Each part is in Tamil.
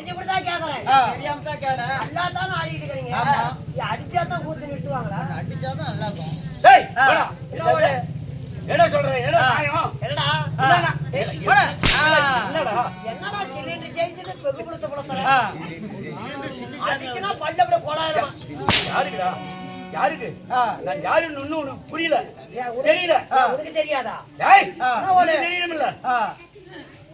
தெரிஞ்சுக்கிட்டுதான் கேக்குறேன். ஆ. தெரியாம தான் கேட்டேன் நல்லா தானே ஆடிட்டு இருக்கீங்க. ஆமா. இது அடிச்சாதான் கூத்து நிறுத்துவாங்களா? அடிச்சாதான் நல்லா இருக்கும் டேய். என்ன என்ன சொல்ற என்ன நியாயம் என்னடா? என்னடா? என்னடா என்னடா சிலிண்டர் பெகு கொடுத்த படத்துல? ஆ. அடிச்சுனா பல்ல கொடாயிரமா. யாருக்குடா யாருக்கு. நான் யாருன்னு இன்னும் உனக்கு புரியல தெரியல உனக்கு தெரியாதா டேய்.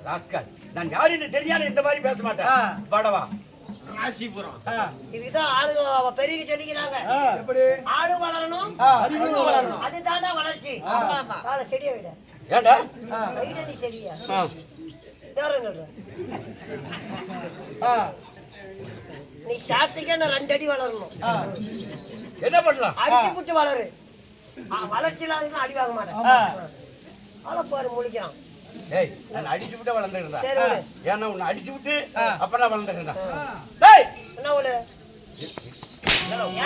ராஸ்கல் நான் யாருன்னு தெரியாத இந்த மாதிரி பேச மாட்டேன். படவா ராசிபுரம். இதுதான் ஆளு பெரிய சொல்லிக்கிறாங்க. ஆ. ஆடு வளரணும். அறிவு வளரணும். அதுதான்டா வளர்ச்சி. ஆமா செடியை விட. ஏண்டா. வைட நீ சரியா. ஆ. வேற சொல்ற ஆ. நீ சாப்பிட்டுக்கே நான் ரெண்டு அடி வளரணும். என்ன பண்ணலாம்? அடிச்சு புட்டு வளரு. வளர்ச்சி இல்லாததுன்னா அடி வாங்க மாட்டேன். பாரு முழிக்கிறான். ஏய் நான் அடிச்சு விட்டு விடு. ஏன்னா உன்னை அடிச்சு விட்டு. அப்ப நான் வளர்ந்துருந்தா டேய் என்ன விடு?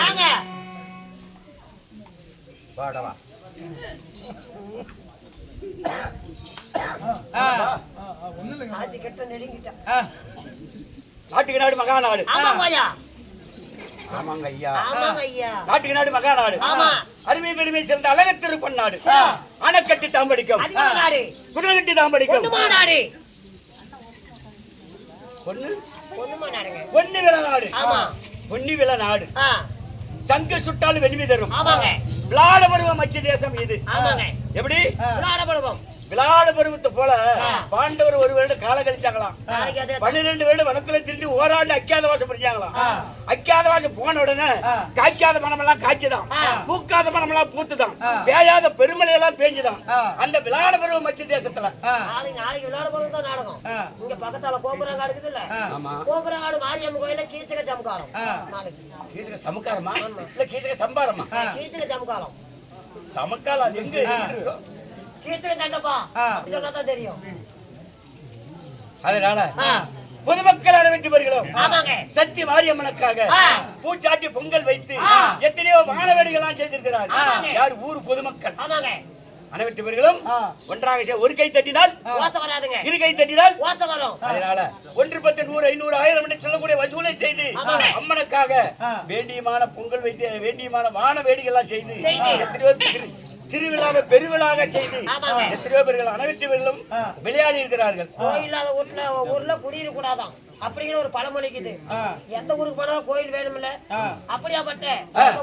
ஏங்க! படவா ஆ. ஆச்சு கெட்ட நெருங்கிட்டான் ஆ. நாட்டுக்கு நாடு மகா நாடு ஆமாங்க ஐயா ஆமாங்க ஐயா ஆமாங்க ஐயா நாட்டுக்கு நாடு மகா நாடு. ஆமா. அருமை பெருமை சேர்ந்த அழகத்திருப்பன் நாடு அணைக்கட்டி தாம்படிக்கும். நாடு. குடலகட்டி தாம்படிக்கும். நாடு. பொண்ணு? வில நாடு. ஆமா. பொன்னி வில நாடு சங்கு சுட்டாலும் வெண்மை தரும். ஆமாங்க. விளாட பருவம் மச்ச தேசம் இது. ஆமாங்க. எப்படி? விளையாட படுவோம் விளாட பருவத்தை போல. பாண்டவர் ஒரு வருடம் காலம் கழிச்சாங்களாம். பன்னிரெண்டு வருடம் வனத்துல திரும்பி ஓராண்டு அக்கியாத வாசம் படிச்சாங்களாம் அக்கியாத வாசம் போன உடனே. காய்க்காத மரமெல்லாம் காய்ச்சுதான் ஆ. பூக்காத மரமெல்லாம் பூத்துதான் ஆ. பேயாத பெருமழை எல்லாம் பேஞ்சுதான். அந்த விளாட பருவம் மச்ச தேசத்துல. நாளைக்கு நாளைக்கு விளையாட படுவோம் தான் நாடகம். இங்க பக்கத்தால கோபுரங்காடு இருக்குது இல்ல ஆ. ஆமா. கோபுரங்காடு மாரியம்மன் கோயில கீச்சக. நாளைக்கு. கீச்சக சமக்காரமா இல்ல கீச்சக சம்பாரமா? கீச்சக ஜம்காலம் சமக்காலம் அது எங்க இருக்கு? கீச்சக தண்டப்பா. இதெல்லாம் தெரியும் அதனால. பொதுமக்கள் அனைவற்று வருகிறோம் ஆமாங்க சக்தி மாரியம்மனுக்காக. பூச்சாட்டி பொங்கல் வைத்து. எத்தனையோ மாணவடிகள்லாம் செய்திருக்கிறார் ஆமாங்க. யார் ஊர் பொதுமக்கள் ஆ. ஒன்றாக ஒரு கை தட்டினால் வராதுங்க இரு கை தட்டினால் ஓசை வரும் அதனால ஒன்று பத்து நூறு ஐநூறு ஆயிரம் என்று சொல்லக்கூடிய வசூலை செய்து. அம்மனுக்காக. வேண்டியமான பொங்கல் வைத்து வேண்டியமான வான வேடிக்கைலாம் செய்து செய்து. திருவிழாவை பெருவிழாக செய்து. எத்தனையோ பேர்கள் அனைத்து பேர்களும். விளையாடி இருக்கிறார்கள் கோயில் இல்லாத வீட்டுல ஊர்ல குடியிருக்க கூடாதாம் அப்படிங்கிற ஒரு பழமொழிக்குது. எந்த ஊருக்கு போனாலும் கோயில் வேணும்ல. அப்படியாப்பட்ட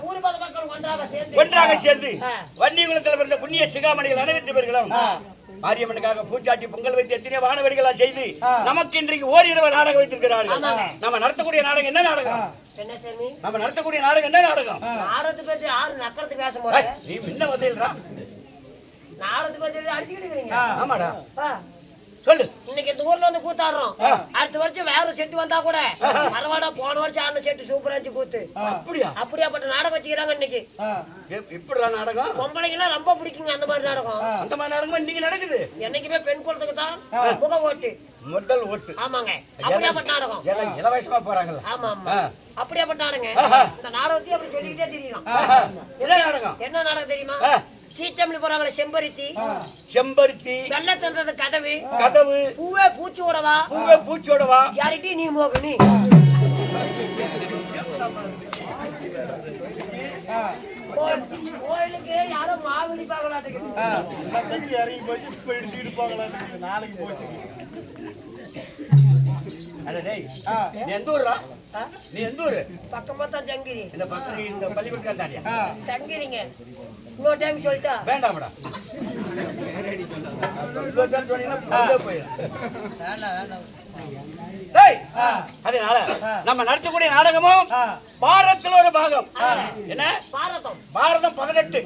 ஊர் மக்கள் ஒன்றாக சேர்ந்து ஒன்றாக சேர்ந்து. வன்னியகுலத்தில் பிறந்த புண்ணிய சிகாமணிகள் அனைத்து பேர்களும் மாரியம்மனுக்காக பூச்சாட்டி பொங்கல் வைத்து எத்தனையோ வானவெடிகளாம் செய்து. நமக்கு இன்றைக்கு ஓரிரவு நாடகம் வைத்திருக்கிறார்கள். நம்ம நடத்தக்கூடிய நாடகம் என்ன நாடகம்? என்ன சாமி? நம்ம நடத்தக்கூடிய நாடகம் என்ன நாடகம்? நீ முன்ன வந்தீங்களா நாடகத்துக்கு அடிச்சுக்கிட்டு. ஆமாடா. சொல்லு. இன்னைக்கு இந்த ஊர்ல வந்து கூத்தாடுறோம். அடுத்த வருஷம் வேற செட்டு வந்தா கூட பரவாயில்ல போன வருஷம் ஆடின செட்டு சூப்பரா இருந்துச்சு கூத்து. அப்படியா? அப்படியாப்பட்ட நாடகம் வச்சுக்கிறாங்க இன்னைக்கு. எப்படிடா நாடகம்? பொம்பளைங்கெல்லாம் ரொம்ப பிடிக்குங்க அந்த மாதிரி நாடகம். அந்த மாதிரி நாடகம் இன்னைக்கு நடக்குது? என்னைக்குமே பெண் குலத்துக்கு தான் முக ஓட்டு. முதல் ஓட்டு. ஆமாங்க. அப்படியாப்பட்ட நாடகம். இலவசமா போறாங்கல்ல. ஆமா ஆமா. அப்படியாப்பட்ட நாடகம். இந்த நாடகத்தையும் அப்படி சொல்லிக்கிட்டே தெரியலாம் ஆஹா. என்ன நாடகம்? என்ன நாடகம் தெரியுமா. சீத்தமிழ் போறாங்களே செம்பருத்தி. செம்பருத்தி. வெள்ளத்தன்றது கதவு. கதவு. பூவே பூச்சி ஓடவா பூவே பூச்சோடவா யார்கிட்டயும் நீ மோகினி கோயிலுக்கு யாரும் மாவு இடிப்பாங்களாட்டுக்குது ஆ. எல்லாம் தண்ணி இறங்கி போச்சு இப்ப இடிச்சுக்கிட்டு போகலான்னு. நாளைக்கு போச்சு எந்த ஊர்ரா ஆ? நீ எந்த ஊரு? பக்கமா தான் சங்கிரி இந்த பக்கம் இந்த பள்ளிக்கூடம் தாண்டியா. சங்கிரிங்க இன்னொரு டைம் சொல்லிட்டா. வேண்டாம்டா. இன்னொரு time சொன்னீங்கன்னா போயிடும். வேண்டாம் வேண்டாம். அதனால நம்ம நடத்தக்கூடிய நாடகமும். பாரதத்துல ஒரு பாகம். என்ன? பாரதம். பாரதம் பதினெட்டு.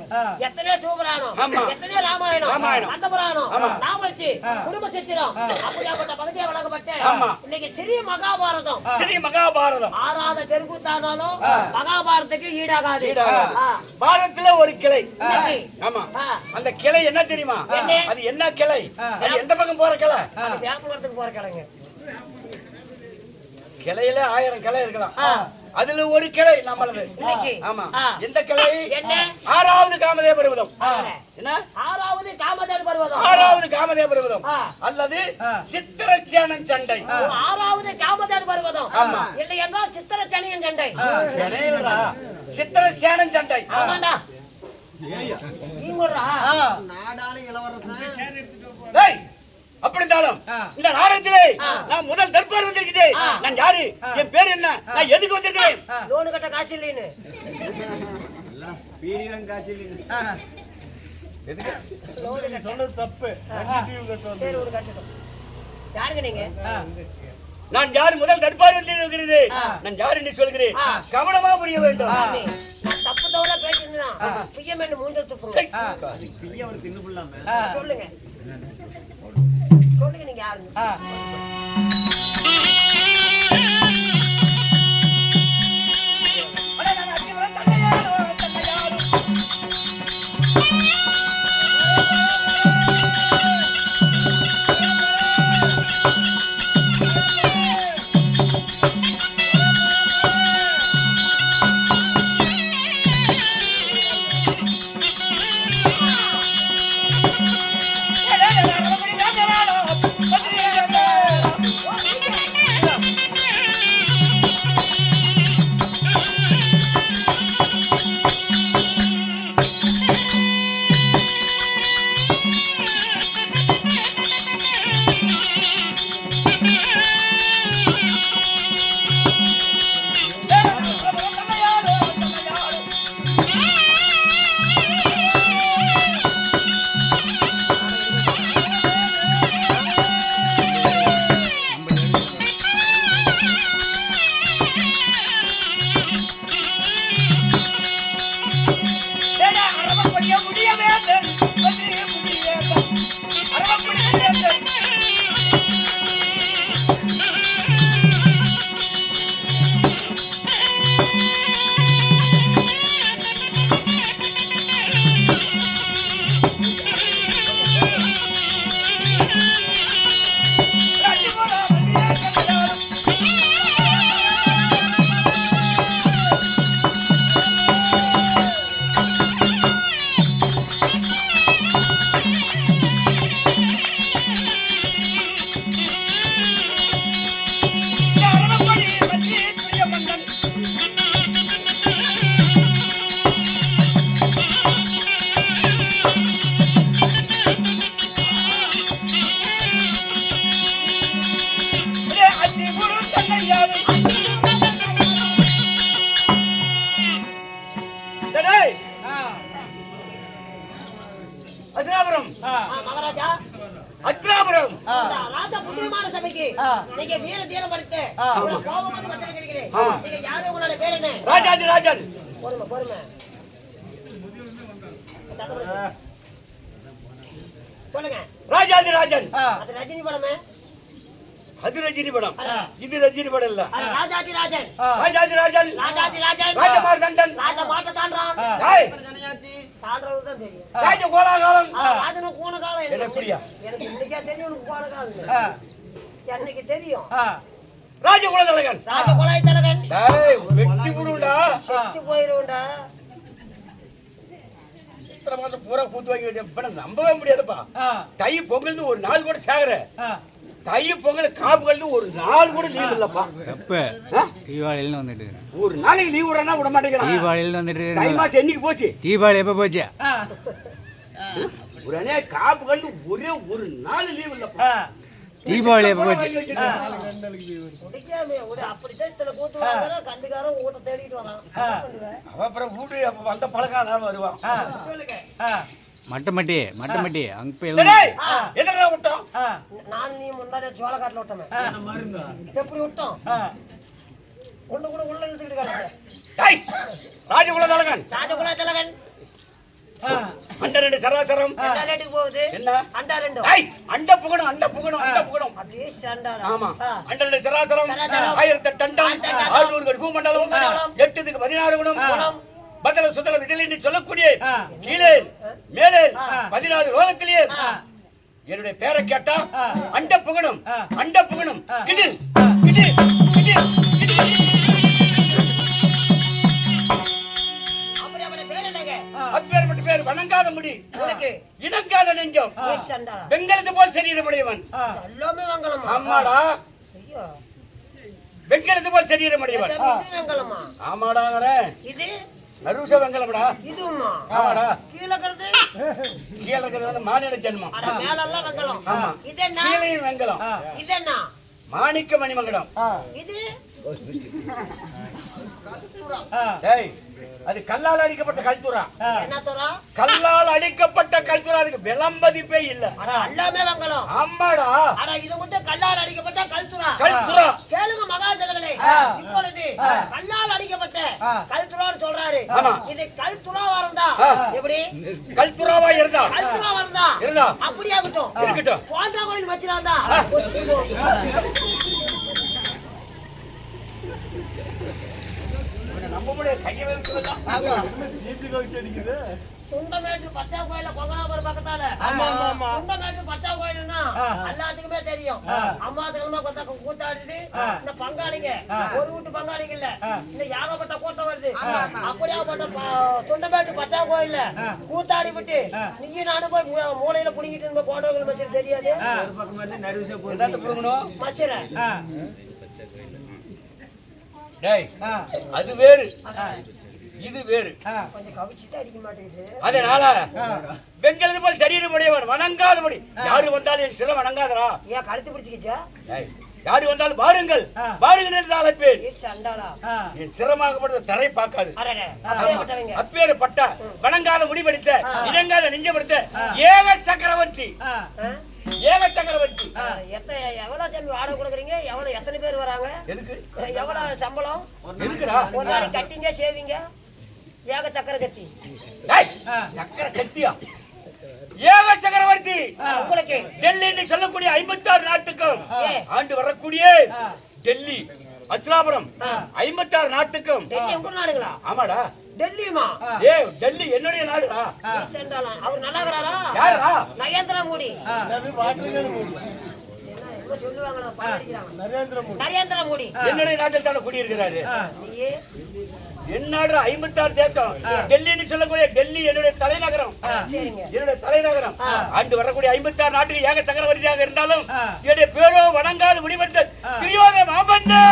எத்தனையோ சிவபுராணம். ஆமா. எத்தனையோ ராமாயணம். ராமாயணம். அந்த புராணம் ஆமா. நாமச்சு குடும்ப சித்திரம். அப்படியாப்பட்ட பகுதியை வழங்கப்பட்ட ஆமா. இன்னைக்கு சிறிய மகாபாரதம். ஸ்ரீ மகாபாரதம். ஆறாத தெருக்கூத்தானாலும் மகாபாரதத்துக்கு ஈடாகாது. பாரதத்துல ஒரு கிளை. ஆமா. அந்த கிளை என்ன தெரியுமா? அது என்ன கிளை? அது எந்த பக்கம் போற கிளை? போற கிழங்கு கிளையில ஆயிரம் கிளை இருக்கலாம். அதுல ஒரு கிளை நம்மளது. இன்னைக்கு. ஆமா. எந்த கிளை? என்ன? ஆறாவது காமதே பருவதம். என்ன? ஆறாவது கா காமதேனு பருவதம். ஆறாவது காமதேவ பருவதம். அல்லது ஆ. சித்திரசேனன் சண்டை. ஆறாவது காமதேனு பருவதம். ஆமா. இல்லை என்றால் சித்திர சனியன் சண்டை. சனேல்ரா. சித்திரசேனன் சண்டை. ஆமாண்டா. நீங்கடா ஆ. நாடாளு இளவரசன். டேய், அப்படி இருந்தாலும். இந்த நாடகத்திலே. நான் முதல் தர்பார் வந்திருக்கிறேன். நான் யாரு? என் பேர் என்ன? நான் எதுக்கு வந்திருக்கிறேன்? லோனு கட்ட காசு இல்லைன்னு. நீ கட்ட. சொன்னது தப்பு. சரி ஒரு கட்டட்டும். யாருங்க நீங்க. நான் யார்? முதல் தர்பார் வந்திருக்கிறது. ஆ. நான் யார் என்று சொல்கிறேன். கவனமா புரிய வேண்டும். தப்பு தவறா பேசிருந்தேன் பிஎம் துப்புறோம். ஆ. ஆ. சொல்லுங்க. சொல்லுங்க நீங்க யாருங்க நீங்க வீர தீரம் படித்து ஆ. இவ்வளவு கோபம் வந்து வந்திருக்கிறீங்களே ஆ. நீங்க யாரு? உங்களோட பேர் என்ன? ராஜாதி ராஜன் பொறுமை பொறுமை. சொல்லுங்க. ராஜாதி ராஜன் ஆ. அது ரஜினி படமே? அது ரஜினி படம். ஆ. இது ரஜினி படம் இல்ல. அது ராஜாதி ராஜன். ஆ. ராஜாதி ராஜன். ராஜாதி ராஜன். ராஜமார் தண்டன் ராஜ மாட்ட தாண்டான். டேய், தாண்டவனுக்கு தான் தெரியும். ராஜ கோலாகாலம். ஆ, ராஜனுக்கு கோண காலம் என்ன எனக்கு இன்னைக்கே தெரியும் உனக்கு கோண காலம் ஆ. எனக்கு தெரியும். ஆ. ராஜ குலதலகன் ராஜ கொலாய் தலகன் டேய் வெட்டி விடுடா செத்து போயிருவேன்டா இத்தனை பூரா கூத்து வாங்கி வச்சேன் நம்பவே முடியாதுப்பா. தை பொங்கல்னு ஒரு நாள் கூட சேகர. தை பொங்கல் காப்புகள்னு ஒரு நாள் கூட லீவ் இல்லப்பா. எப்போ? தீபாவளியில் வந்துட்டு ஒரு நாளைக்கு லீவ் விடனா விட மாட்டேங்கிறான். தீபாவளியில் வந்துட்டு தை மாசம் என்னைக்கு போச்சு? தீபாவளி எப்போ போச்சு. உடனே காப்புகள் ஒரே ஒரு நாள் லீவ் இல்லப்பா. தீபாவளி எப்போ போச்சு. அப்புறம் வீட்டு அப்ப வந்த பழக்கம் நான் வருவான். மட்டமட்டி மட்டமட்டி அங்கே போய் டேய், எழுந்து எதிரா விட்டோம்? ஆ. நான் நீ முன்னாடி சோளக்காட்டுல விட்டோமே எப்படி விட்டோம். ஒண்ணு கூட உள்ள இழுத்துக்கிட்டு கிடக்கு. டேய், ராஜகுலதலகன் ராஜகுல திலகன். ஆ. அண்ட ரெண்டு சராசரம் என்ன ரேட்டுக்கு போகுது என்ன அண்டா ரெண்டும் டேய், அண்ட புகணும் அண்ட புகணும் அண்ட புகணும் அப்படியே சண்டாடா ஆமா. அண்ட ரெண்டு சராசரம். ஆயிரத்தி. ஆறுநூறு கடு பூமண்டலம். எட்டுக்கு பதினாறு குணம். பதல சுதல விதில் என்று சொல்லக்கூடிய. கீழே மேலே. பதினாறு ரோகத்திலேயே. என்னுடைய பேரை கேட்டா. அண்ட புகணும். அண்ட புகணும். கிடு கிடு கிடு பேர் வணங்காத முடி உனக்கு இணங்காத நெஞ்சம் ஏய். வெங்கலத்து போல் சரீரமுடையவன் ஆ. எல்லாமே வெங்கலமா? ஆமாடா ஐயோ. வெங்கலத்து போல் சரீரமுடையவன் சாமி, இது வெங்கலமா? ஆமாடாங்கிற இது நருஷ வெங்கலம்டா இதுவுமா? ஆமாடா கீழே இருக்கிறது? கீழே மாநில ஜென்மம் வெங்கலம். ஆமா. இது என்ன? கீழையும் வெங்கலம் இது என்ன? மாணிக்க மணிமங்கலம். இது ஆ. அது கல்லால் அடிக்கப்பட்ட கல்துரா? கல்லால் அடிக்கப்பட்ட கல்துரா அதுக்கு விளம்பதிப்பே இல்ல. அட, எல்லாமே வெங்கலம். ஆமாடா. அட, இது மட்டும் கல்லால் அடிக்கப்பட்ட கல்துரா. கல்துரா கேளுங்க மகாஜனங்களே. இப்பொழுது கல்லால் அடிக்கப்பட்ட ஆ. கல்துறான்னு சொல்றாரு. இது கல்துறாவா இருந்தா. எப்படி? கல்துராவா இருந்தா? கல்துறாவா இருந்தா இருந்தா? அப்படியே ஆகட்டும் இருக்கட்டும். போண்டா கோயில் வச்சிருந்தா முடியாது கையை அடிக்குது சுண்டமேட்டு பச்சா கோயில கொங்கனாபுரம் பக்கத்தால ஆமா, ஆமா, ஆமா. சுண்டமேட்டு பச்சா கோயில்னா. எல்லாத்துக்குமே தெரியும் ஆ. அம்மா தினமா கொத்த கூத்தாடிட்டு. இந்த பங்காளிங்க. ஒரு வீட்டு பங்காளிங்க இல்ல. இந்த ஏகப்பட்ட கூட்டம் வருது அப்படியாப்பட்ட ப- சுண்டமேட்டு பச்சா கோயில்ல கூத்தாடி விட்டு. நீயும் நானும் போய் மூலையில புடிங்கிட்டு இருந்த போட்டோகள் வச்சு தெரியாது மச்சிர. டேய். அது வேறு. இது வேறு. ஆ. கொஞ்சம் கவிச்சிட்டு அடிக்க மாட்டேங்குது. அதனால. வெங்கலது போல் சரீரமுடையவன் வணங்காதபடி. யாரு வந்தாலும் என் சிரம் வணங்காதரா ஏன் கழுத்து பிடிச்சிக்கிச்சா? டேய், யாரு வந்தாலும் பாருங்கள். பாருங்கள் என்று அழைப்பேன். என் சிரமாகப்பட்ட தலை பார்க்காது. அப்பேறு பட்ட வணங்காத முடிவெடுத்த இணங்காத நெஞ்சமெடுத்த ஏக சக்கரவர்த்தி? ஏக சக்கரவர்த்தி எவ்வளவு சாமி வாடகை கொடுக்குறீங்க? எவ்வளவு எத்தனை பேர் வராங்க எதுக்கு? எவ்வளவு சம்பளம்? ஒரு நாளைக்கு. கட்டிங்க சேவிங்க. ஏக சக்கர கத்தி. சக்கர கத்தியா ஏக சக்கரவர்த்தி உங்களுக்கு டெல்லி சொல்லக்கூடிய ஐம்பத்தாறு நாட்டுக்கும் ஏ. ஆண்டு வரக்கூடிய. டெல்லி அஸ்லாபுரம் நாட்டுக்கும் டெல்லி உங்க நாடுங்களா ஆமாடா. டெல்லியுமா? ஏ டெல்லி என்னுடைய நாடுடா சென்றாலாம் அவர் நல்லா இருக்கிறாரா யாரா நரேந்திர மோடி நரேந்திர மோடி என்னுடைய நாட்டில் தானே குடியிருக்கிறாரு? நீயே என் நாடு ஐம்பத்தாறு தேசம். டெல்லின்னு சொல்லக்கூடிய டெல்லி என்னுடைய தலைநகரம். சரிங்க. என்னுடைய தலைநகரம். ஆண்டு வரக்கூடிய ஐம்பத்தாறு நாட்டுக்கு ஏக சக்கரவர்த்தியாக இருந்தாலும். என்னுடைய பேரோ வணங்காத முடிவெடுத்த திரியோத மாமன்னே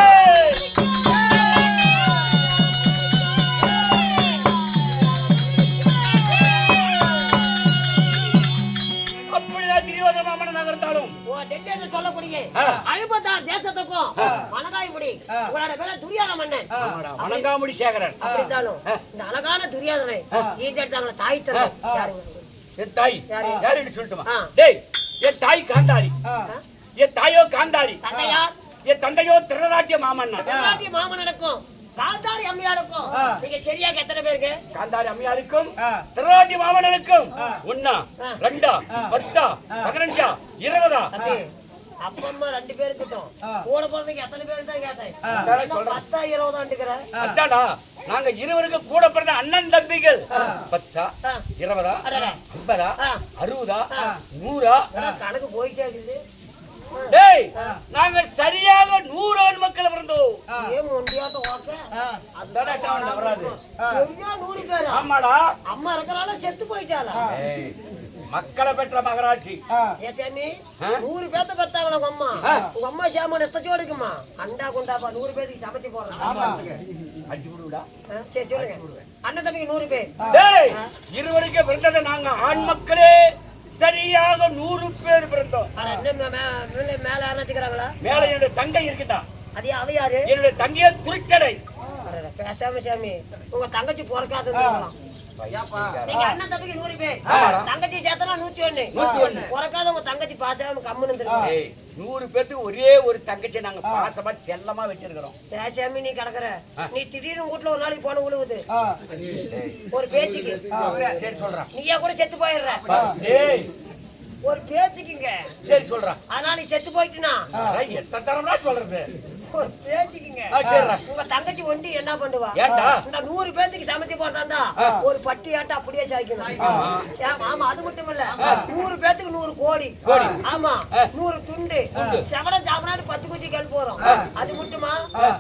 சொல்லக்கூடிய. ஐம்பத்தாறு தேசத்துக்கும் வணங்காய் முடி உங்களோட பேர துரியாத மன்னன் வணங்காமுடி சேகரன். அப்படி இருந்தாலும் இந்த அழகான துரியாதனை ஈட்டு எடுத்தாங்களே தாய் தந்தை. என் தாய். யாரு? யாருன்னு சொல்லட்டுமா. டேய் என் தாய் காந்தாரி. என் தாயோ காந்தாரி. தந்தையா? என் தந்தையோ திருநாட்டிய மாமன்னன் திருநாட்டிய மாமன்னனுக்கும் காந்தாரி அம்மையாருக்கும் நீங்க சரியாக எத்தனை பேருக்கு? காந்தாரி அம்மையாருக்கும் ஆ. திருநாட்டிய மாமன்னனுக்கும் ஒன்னா. ரெண்டா பத்தா பதினஞ்சா இருபதா? அப்பா அம்மா ரெண்டு பேருக்கிட்டும் கூட பிறந்தவங்க எத்தனை பேருக்கு தான் கேட்டேன். பத்தா அதாடா நாங்க இருவருக்கு கூட பிறந்த அண்ணன் தம்பிகள். பத்தா. இருபதா. ஐம்பதா. அறுபதா? நூறா? கணக்கு போயிட்டே இருக்குது. டேய் நாங்க சரியாக நூறு ஆண் மக்கள் பிறந்தோம். ஏன் அதாடா வராது சரியா நூறு பேரா? ஆமாடா. அம்மா இருக்கிறால செத்து போயிட்டாளா? மக்களை பெற்ற மகராட்சி. ஏ சாமி ஆ? நூறு பேத்த பெத்தாங்களா உங்க அம்மா. உங்க அம்மா சாம நெத்தச்சோடு இருக்குமா அண்டா குண்டாப்பா நூறு பேருக்கு சமைச்சு விடுடா சரி சொல்லுங்க. அண்ணன் தம்பிக்கு நூறு பேர். டேய் இருவருக்கு பிறந்தது நாங்க ஆண் மக்களே சரியாக நூறு பேர் பிறந்தோம். மேல மேல ஆரம்பிச்சுக்கிறாங்களா மேல என்னுடைய தங்கை இருக்குதா? அது அவ யாரு? என்னுடைய தங்கைய துரிச்சடை. பேசாம சாமி உங்க தங்கச்சி பிறக்காது அண்ணன் தம்பிக்கு நூறு பேர். தங்கச்சி சேர்த்தனா நூத்தி ஒண்ணு நூத்தி ஒண்ணு. பிறக்காத உங்க தங்கச்சி பாசாம கம்முன்னு நூறு பேத்துக்கு ஒரே ஒரு தங்கச்சி நாங்க பாசமா செல்லமா வச்சிருக்கிறோம். பேசாமி நீ கிடக்குற. நீ திடீர்னு வீட்டுல ஒரு நாளைக்கு போன உழுவுது. ஒரு பேச்சுக்கு. சரி சொல்றான் நீயா கூட செத்து போயிடுற. ஒரு பேச்சுக்குங்க. சரி சொல்றான் அதனால நீ செத்து போயிட்டுனா? எத்தனை தரம்டா சொல்றது? பேச்சுக்குங்க. உங்க தங்கச்சி ஒண்டி என்ன பண்ணுவா? இந்த நூறு பேத்துக்கு சமைச்சு போட்டாண்டா ஒரு பட்டி ஆட்ட அப்படியே சாய்க்கணும். ஆமா, ஆமா அது மட்டும் இல்ல நூறு பேத்துக்கு நூறு கோடி. ஆமா நூறு துண்டு. செவனம் சாப்பிடாது பத்து குச்சி கல் போறோம் அது மட்டுமா?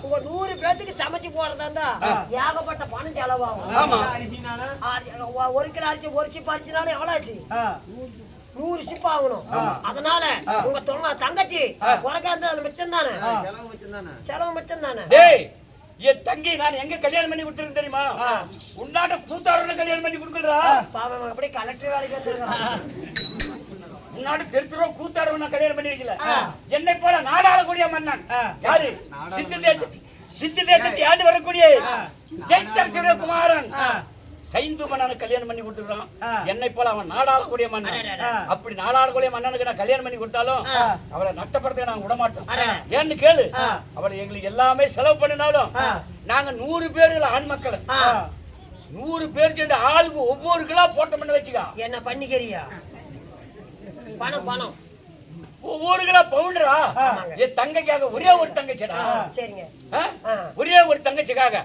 உங்க நூறு பேத்துக்கு சமைச்சு போறதாண்டா ஏகப்பட்ட பணம் செலவாகும். ஒரு கிலோ அரிசி ஒரு சிப்பு அரிசினாலும் எவ்வளவு ஆச்சு. நூறு சிப் ஆகணும். அதனால உங்க தொங்க தங்கச்சி அது மிச்சம் தானே செலவு மிச்சம் தானே என் தங்கி நான் எங்க கல்யாணம் பண்ணி கொடுத்துருக்கேன் தெரியுமா? உன்னாட்ட கூத்தாரோட கல்யாணம் பண்ணி கொடுக்கலடா. பாவம் அப்படியே கலெக்டர் வேலைக்கு வந்துருக்கான். உன்னாடு தெரிஞ்சிரோ கூத்தாடவன் நான் கல்யாணம் பண்ணி வைக்கல. என்னை போல நாடாளக்கூடிய மன்னன். யாரு? சிந்து தேசத்து சிந்து தேசத்தை ஆண்டு வரக்கூடிய ஜெயச்சரசுடைய குமாரன் சைந்து மன்னனை கல்யாணம் பண்ணி கொடுத்துருக்கான் என்னை போல அவன் நாடாளக்கூடிய மன்னன். அப்படி நாடாளக்கூடிய மன்னனுக்கு நான் கல்யாணம் பண்ணி கொடுத்தாலும் அவளை நட்டப்படுத்த நான் விட மாட்டோம் ஏன்னு கேளு. அவளை எங்களுக்கு எல்லாமே செலவு பண்ணினாலும் நாங்க நூறு பேர் ஆண் மக்கள். நூறு பேர் சேர்ந்து ஆளுக்கு ஒவ்வொரு கிலோ போட்ட பண்ண வச்சுக்கா. என்ன பண்ணிக்கிறியா? பணம் பணம். ஒவ்வொரு கிலோ பவுண்டரா என் தங்கைக்காக ஒரே ஒரு தங்கச்சிடா? சரிங்க. ஒரே ஒரு தங்கச்சிக்காக.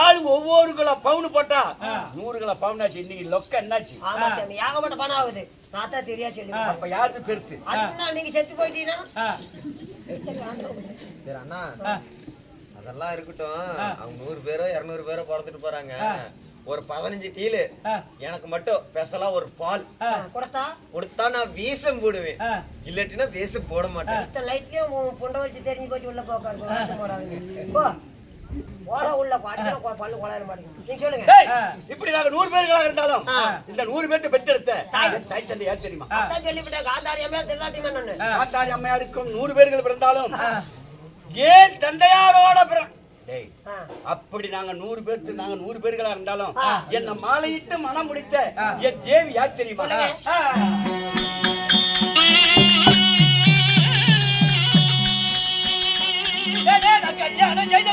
ஆளு ஒவ்வொரு கிலோ பவுன் போட்டா நூறு கிலோ பவுன் ஆச்சு இன்னைக்கு லொக்க என்னாச்சு? ஆமா சாமி. ஏகப்பட்ட பணம் ஆகுது? நான் தான் தெரியா சொல்லி. அப்ப யாருது பெருசு? அதுனா நீங்க செத்து போயிட்டீங்கன்னா சரி அண்ணா. அதெல்லாம் இருக்கட்டும். அவங்க நூறு பேரோ இருநூறு பேரோ பிறந்துட்டு போறாங்க. ஒரு பதினஞ்சு டீலு. எனக்கு மட்டும் ஸ்பெஷலா ஒரு பால். கொடுத்தா? கொடுத்தா நான் வீசம் போடுவேன். இல்லாட்டினா வீசம் போட மாட்டேன். இத்தனை லைட்லயும் புண்டை வச்சு தெரிஞ்சு போச்சு உள்ள போக்காரு வாசம் போடாதீங்க. போ. ஓட உள்ள பல்லு கொளாயிர மாட்டேங்குது நீங்க சொல்லுங்க. இப்படி நாங்க நூறு பேர்களாக இருந்தாலும் இந்த நூறு பேர்த்த பெற்றெடுத்த தாய் தாய் தந்தை யார் தெரியுமா? அதான் சொல்லிவிட்டேன் காந்தாரியமே திருநாட்டி மன்னன். காத்தாரி அம்மையாருக்கும் நூறு பேர்கள் பிறந்தாலும் ஏன் தந்தையாரோட பிற டேய். அப்படி நாங்க நூறு பேர்த்து நாங்க நூறு பேர்களா இருந்தாலும் என்ன மாலையிட்டு மனம் முடித்த என் தேவி யார் தெரியுமா? கல்யாணம் செய்த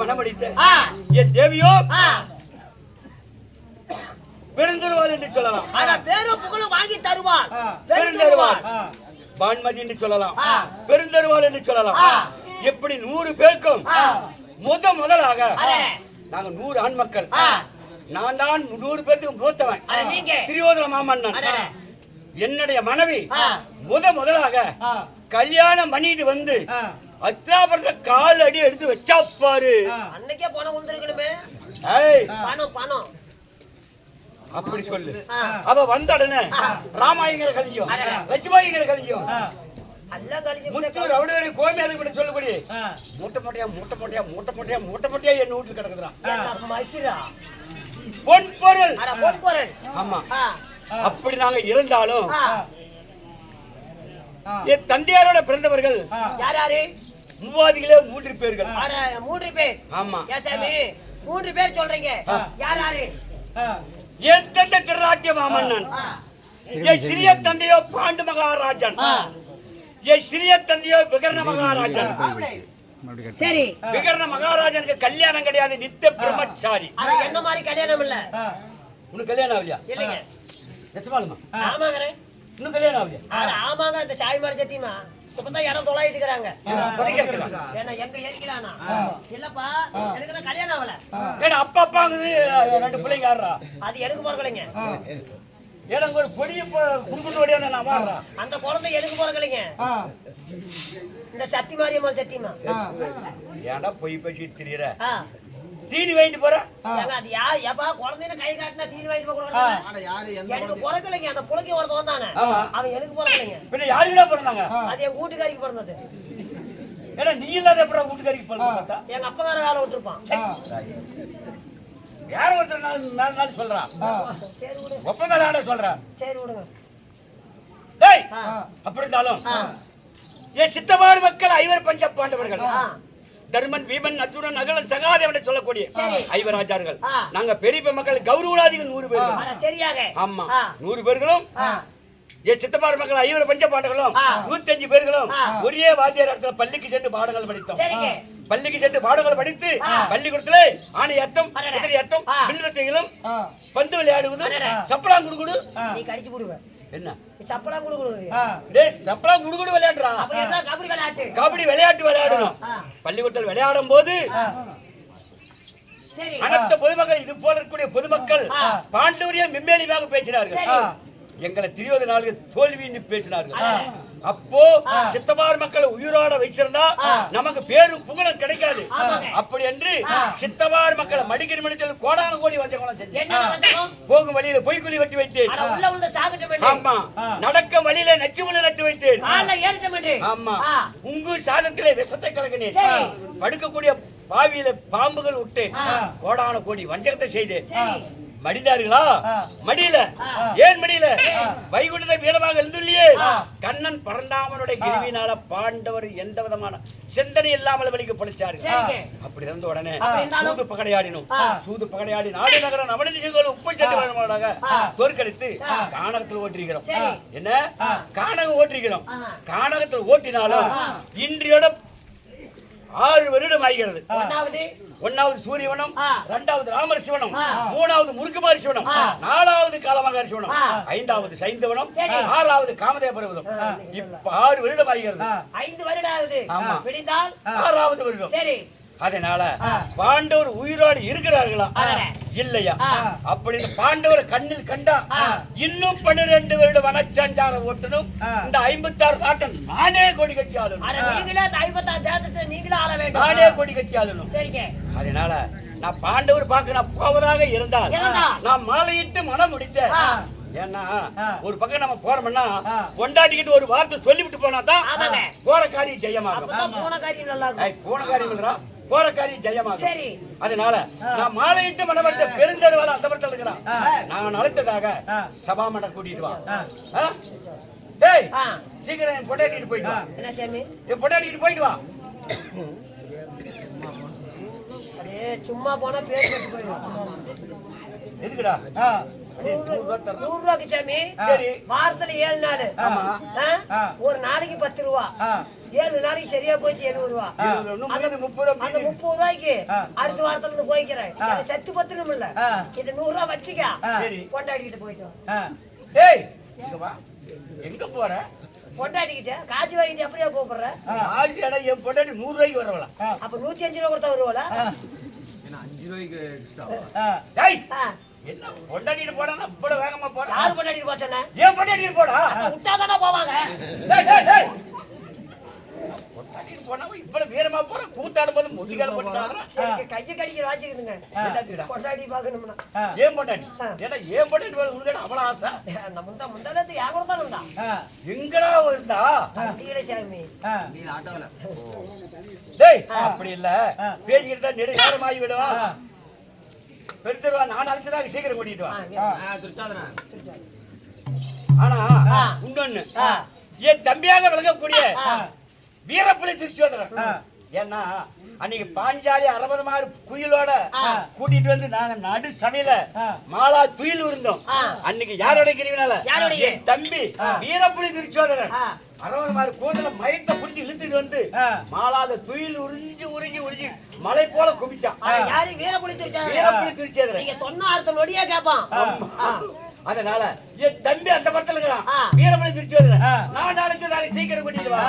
மனமடித்த ஆ. என் தேவியோ. பெருந்தருவாள் என்று சொல்லலாம் ஆனா பேரும் புகழும் வாங்கி தருவார் பெருந்தருவாள் பான்மதி என்று சொல்லலாம். பெருந்தருவாள் என்று சொல்லலாம். எப்படி நூறு பேருக்கும். முத முதலாக. நாங்க நூறு ஆண் மக்கள். நான் தான் நூறு பேத்துக்கு மூத்தவன் திரியோதர மாமன்னன். என்னுடைய மனைவி. முத முதலாக கல்யாணம் பண்ணிட்டு வந்து அச்சாபுரத்துல கால் அடி எடுத்து வச்சா பாரு. அன்னைக்கே பணம் விழுந்திருக்கணுமே ஏய், பணம் பணம். அப்படி சொல்லு. அவ வந்த உடனே ராமாயங்கர அடடே. லட்சுமாயங்கர கழிச்சு முத்து ரவுடரி கோமி அதை கூட சொல்லபடி. மூட்டை மூட்டையா மூட்டை மூட்டையா மூட்டை மூட்டையா மூட்டை மூட்டையா என் வீட்டுல கிடக்குறான் மசிரா பொன் பொருள். அட பொன்பொருள் ஆமா. அப்படி நாங்க இருந்தாலும். என் தந்தையாரோட பிறந்தவர்கள் யார் யாரு? மூவாதிகளே மூன்று பேர்கள். மூன்று பேர். ஆமா. மூன்று பேர் சொல்றீங்க. யார் யாரு? என் தந்தை திருராட்டிய மாமன்னன். என் சிறிய தந்தையோ பாண்டு மகாராஜன். என் சிறிய தந்தையோ விகரண மகாராஜன். சரி. விகரண மகாராஜனுக்கு கல்யாணம் கிடையாது. நித்திய பிரம்மச்சாரி. ஆனா என்ன மாதிரி கல்யாணம் இல்ல? உனக்கு கல்யாணம் ஆகலையா? இல்லைங்க. நெசமாலுமா ஆமாங்கண்ணே இன்னும் கல்யாணம் ஆகலையா? ஆமாங்க இந்த சாய் மாதிரி சத்தியமா இப்பதான் இடம் தொலைட்டு இருக்கிறாங்க ஏன்னா எங்க எரிக்கிறானா இல்லப்பா எனக்கு கல்யாணம் ஆகல. ஏன்னா அப்பா அப்பாங்குது ரெண்டு பிள்ளைங்க ஆடுறா. அது எனக்கு போறக்கலைங்க. எனக்கு ஒரு பொடிய வழியான நான் வாடுறா அந்த குழந்தை எனக்கு போறக்கலைங்க. இந்த சத்தி மாரியம்மாள் சத்தியமா ஏன்டா பொய் பேசி திரியற? ஆ. தீனி வாங்கிட்டு போற. அது யா எப்பா குழந்தைன்னு கை காட்டினா தீனி வாங்கிட்டு போக கூடாது எனக்கு பிறக்கலைங்க அந்த புழைக்கு ஒருத்தன் வந்தானே. அவன் எனக்கு பிறக்கலைங்க? பின்ன யாருக்குடா பிறந்தாங்க? அது என் வீட்டுக்காரிக்கு பிறந்தது. ஏன்னா நீ இல்லாத அப்புறம் வீட்டுக்காரிக்கு பிறந்த பார்த்தா? எங்க அப்பா வேற வேலை விட்டுருப்பான். யார ஒருத்தர் நாலு நாலு நாள் சொல்றான் சரி விடுங்க ஒப்பந்த நாட சொல்றான் சரி விடுங்க. டேய். அப்படி இருந்தாலும் என் சித்தமார் மக்கள் ஐவர் பஞ்ச பாண்டவர்கள். தர்மன் பீமன் அர்ஜுனன் அகலன் சகாதேவனை சொல்லக்கூடிய. ஐவராஜார்கள். நாங்க பெரிய மக்கள் கௌரவராதிகள் நூறு பேர் சரியாக ஆமா. நூறு பேர்களும். என் சித்தப்பார் மக்கள் ஐவர் பஞ்ச பாண்டவர்களும் ஆ. நூத்தஞ்சு பேர்களும். ஒரே வாத்தியார் இடத்துல பள்ளிக்கு சென்று பாடங்கள் படித்தோம் பள்ளிக்கு சென்று பாடங்கள் படித்து. பள்ளிக்கூடத்திலே ஆணையாட்டம் அடடே. குதிரையாட்டம் ஆ. வில்வத்தைகளும் பந்து விளையாடுவது. சப்பலாம் போடுவ என்ன நீ சப்பலாம் கூட கொடுக்குது டேய் குடுகுடு விளையாடுறா. என்ன கபடி விளையாட்டு? கபடி விளையாட்டு விளையாடணும். பள்ளிக்கூடத்தில் விளையாடும் போது சரி. அனைத்து பொதுமக்கள் இது போல இருக்கக்கூடிய பொதுமக்கள் ஆ. பாண்டவரிய மெம்மேலியாக பேசினார்கள். எங்களை திரிவது நாளுக்கு தோல்வின்னு பேசினார்கள். அப்போ சித்தமார் மக்களை உயிரோட வச்சிருந்தா நமக்கு பேரும் புகழும் கிடைக்காது. அப்படி என்று சித்தமார் மக்களை மடிக்கிற மணித்தில் கோடான கோடி வஞ்சகோலம் செஞ்சேன் போகும் வழியில பொய்க்குழி வெட்டி வைத்தேன். அட உள்ள உள்ள சாகட்டும் என்று ஆமா. நடக்க வழியில நச்சு முள்ள நட்டு வைத்தேன். ஆமா. உங்கு சாதத்திலே விஷத்தை கலக்கினேன். சரி. படுக்கக்கூடிய பாவியில பாம்புகள் விட்டு. கோடான கோடி வஞ்சகத்தை செய்தேன். மடிந்தார்களா மடியில? ஏன் மடியில? வைகுண்டத்தை வீரமாக எழுந்துள்ளியே. கண்ணன் பரந்தாமனுடைய கிருவினால பாண்டவர் எந்த விதமான சிந்தனை இல்லாமல் வழிக்கு படிச்சாரு சரிங்க. அப்படி இருந்த உடனே தூது பகடையாடினோம். தூது பகடையாடி நாடு நகரம் நவநிதி செங்கோல் உப்பு சட்டமாக தோற்கடித்து கானகத்தில் ஓட்டிருக்கிறோம். என்ன? கானகம் ஓட்டிருக்கிறோம். கானகத்தில் ஓட்டினாலும் இன்றையோட ஆறு வருடம் ஆகிறது ஒன்னாவது ஒன்னாவது சூரியவனம். இரண்டாவது ராமர் சிவனம். மூணாவது முருக்குமாரி சிவனம். நாலாவது காலமகாரி சிவனம். ஐந்தாவது சைந்தவனம். ஆறாவது காமதேவ பர்வதம் இப்ப ஆறு வருடம் ஆகிறது ஐந்து வருடம் ஆகுது ஆமா. ஆறாவது வருடம் சரி அதனால பாண்டவர் உயிரோடு இருக்கிறார்களா. இல்லையா? ஆ. அப்படின்னு பாண்டவர் கண்ணில் கண்டா இன்னும் பன்னிரண்டு வருட வனச்சாஞ்சாரம் ஓட்டணும். இந்த ஐம்பத்தாறு நாட்டம் நானே கொடி கட்டி ஆளணும். நானே கொடி கட்டி ஆளணும். அதனால நான் பாண்டவர் பார்க்க நான் போவதாக இருந்தால். நான் மாலையிட்டு மனம் முடித்தேன். ஏன்னா ஒரு பக்கம் நம்ம போறோம்னா கொண்டாடிக்கிட்டு ஒரு வார்த்தை சொல்லிவிட்டு போனா தான். போற காரியம் ஜெயமாகும். போன காரியம் நல்லா போன காரியம் போற காரியம் ஜெயமாகும். சரி. அதனால நான் மாலையிட்டு மனமடித்த பெருந்தருவால அந்த படத்துல இருக்கிறான் நான் அழைத்ததாக சபாமண்டம் கூட்டிட்டு வா? டேய். சீக்கிரம் என் பொண்டாட்டிட்டு போயிட்டு வா. என்ன சாமி? என் பொண்டாட்டிட்டு போயிட்டு வா. சும்மா போனா பேர் எதுக்குடா? நூறு ரூபாய்க்கு சாமி சரி. வாரத்துல ஏழு நாள்? ஒரு நாளைக்கு பத்து ரூபா. ஏழு நாளைக்கு சரியா போச்சு எழுபது ரூபா. முப்பது ரூபா அந்த. முப்பது ரூபாய்க்கு அடுத்த வாரத்துல இருந்து போய்க்கிறேன் சத்து பத்துனும் இல்ல இது நூறு ரூபா வச்சுக்க. சரி. கொண்டாடிக்கிட்டு போயிட்டோம். வா. எங்க போற? கொண்டாடிக்கிட்டு காய்ச்சி வாங்கிட்டு எப்படியா கூப்பிடுற? ஆசி அடை என் பொண்டாட்டி நூறு ரூபாய்க்கு வரவலாம் அப்ப நூத்தி அஞ்சு ரூபா கொடுத்தா வருவோல டேய் ஆ. என்ன பொண்டாட்டிட்டு போனா இவ்வளவு வேகமா போற? யாரு கொண்டாடிட்டு போச்சோன்னே ஏன் பொண்டாட்டிட்டு போடா? விட்டாதானே போவாங்க. போனா இவ்வளவு வீரமா போற? கூத்தாடும் போது முதுகால எனக்கு கையை கடிக்கிற வாச்சிக்குதுங்க கொண்டாடி பாக்கணும்னா ஏன் பொண்டாட்டி? ஏன்னா ஏன் அவ்வளவு ஆசை. கூட தான் இருந்தா எங்கடா இருந்தா சாமி. டேய் அப்படி இல்ல. பேசிக்கிட்டு தான் நெடு நேரம் ஆகி விடுவா பெருத்தருவா நான் அழைச்சதாக சீக்கிரம் கூட்டிட்டு வா. ஆனா இன்னொன்னு. என் தம்பியாக விளங்கக்கூடிய வீரப்புலி திருச்சோதரன் ஏன்னா அன்னைக்கு பாஞ்சாலி அறுபது மாறு குயிலோட கூட்டிட்டு வந்து நாங்க நடு சபையில மாலா துயில் இருந்தோம் அன்னைக்கு யாரோட கிரிவினால யாரோடைய? என் தம்பி வீரப்புலி திருச்சோதரன். அறுபது மாறு கூந்தல மயத்தை புடிச்சு இழுத்துட்டு வந்து மாலாத துயில் உறிஞ்சி உறிஞ்சி உறிஞ்சி மலை போல குமிச்சான் யாரு வீரப்புலி திருச்சாங்க வீரப்புலி திருச்சேதரன் நீங்க சொன்ன அர்த்தம் நொடியா கேப்பான். அதனால என் தம்பி அந்த படத்துல இருக்கிறான். வீரமணி திருச்சி நான் நாளைக்கு நாளைக்கு சீக்கிரம் கூட்டிட்டு வா.